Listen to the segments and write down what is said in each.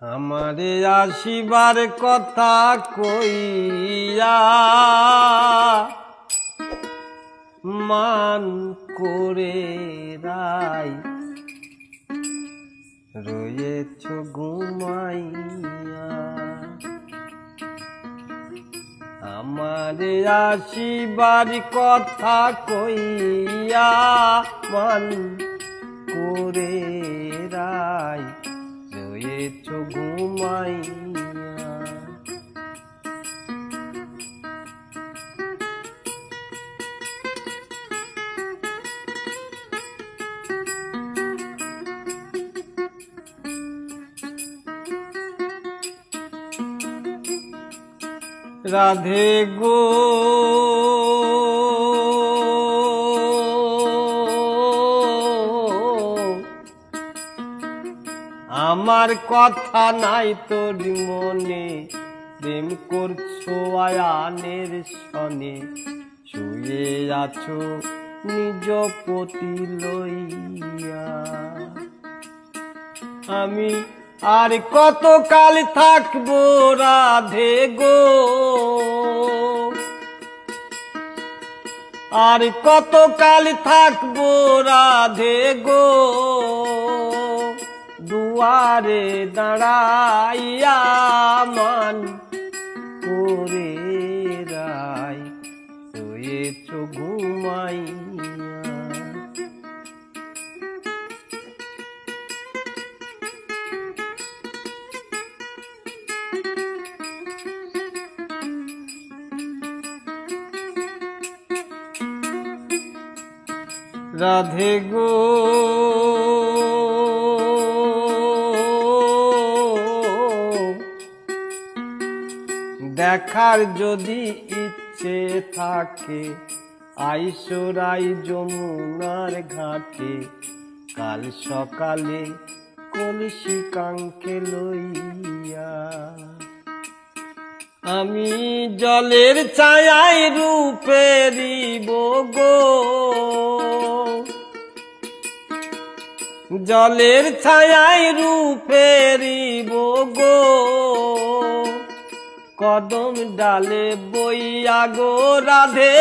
আমারে আসিবার কথা কইয়া মান করে রাই রয়েছ ঘুমাইয়া। আমারে আসিবার কথা কইয়া মান করে রাই রয়েছ ঘুমাইয়া রাধে গো। আমার কথা নাই তোর মনে। প্রেম করছ আয়ানের সনে। শুয়ে আছো নিজ পতি লইয়া। আমি আর কত কাল থাকব রাধে গো? আর কত কাল থাকব রাধে গো? দুয়ারে দাঁড়াইয়া মান করে রাই রয়েছ ঘুমাইয়া। রাধে গো দেখার যদি ইচ্ছে থাকে, আইসরাই যমুনার ঘাটে। কাল সকালে কলসি কাঙ্কে লইয়া। আমি জলের ছায়ায় রূপেরিব গো। জলের ছায়ায় রূপেরিব গো। কদম ডালে বইয়া গো রাধে,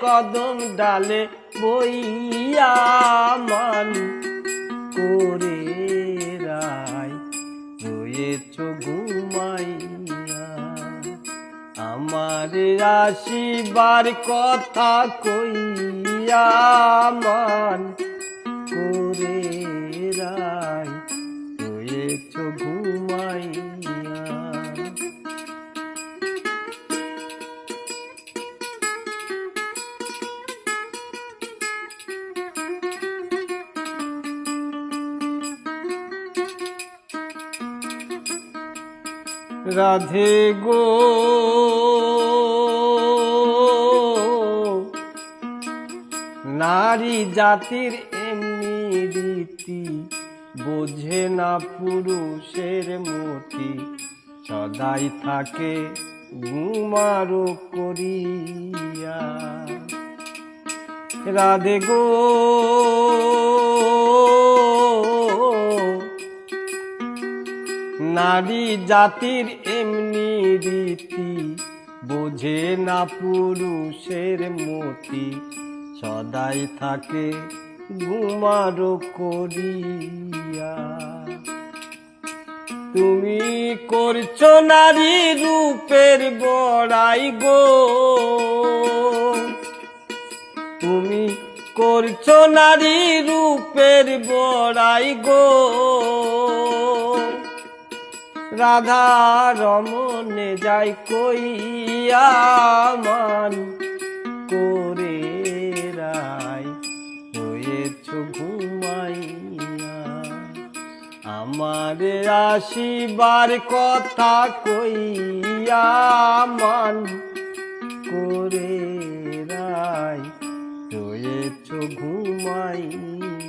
কদম ডালে বইয়া মান করে রাই রয়েছ ঘুমাইয়া আমার আসিবার কথা কইয়া মান রাধে গো। নারী জাতির এমনি রীতি, বোঝে না পুরুষের মতি। সদাই থাকে ঘুমারো করিয়া। রাধে গো। নারী জাতির এমনি রীতি, বোঝে না পুরুষের মতি। সদাই থাকে ঘুমারো করিয়া। তুমি করছ নারী রূপের বড়াই গো। তুমি করছ নারী রূপের বড়াই গো। রাধা রমনে যাই কইয়া মান করে রাই হয়েছ ঘুমাইয়া। আমার আসিবার কথা কইয়া মান করে রাই রয়েছ ঘুমাইয়া।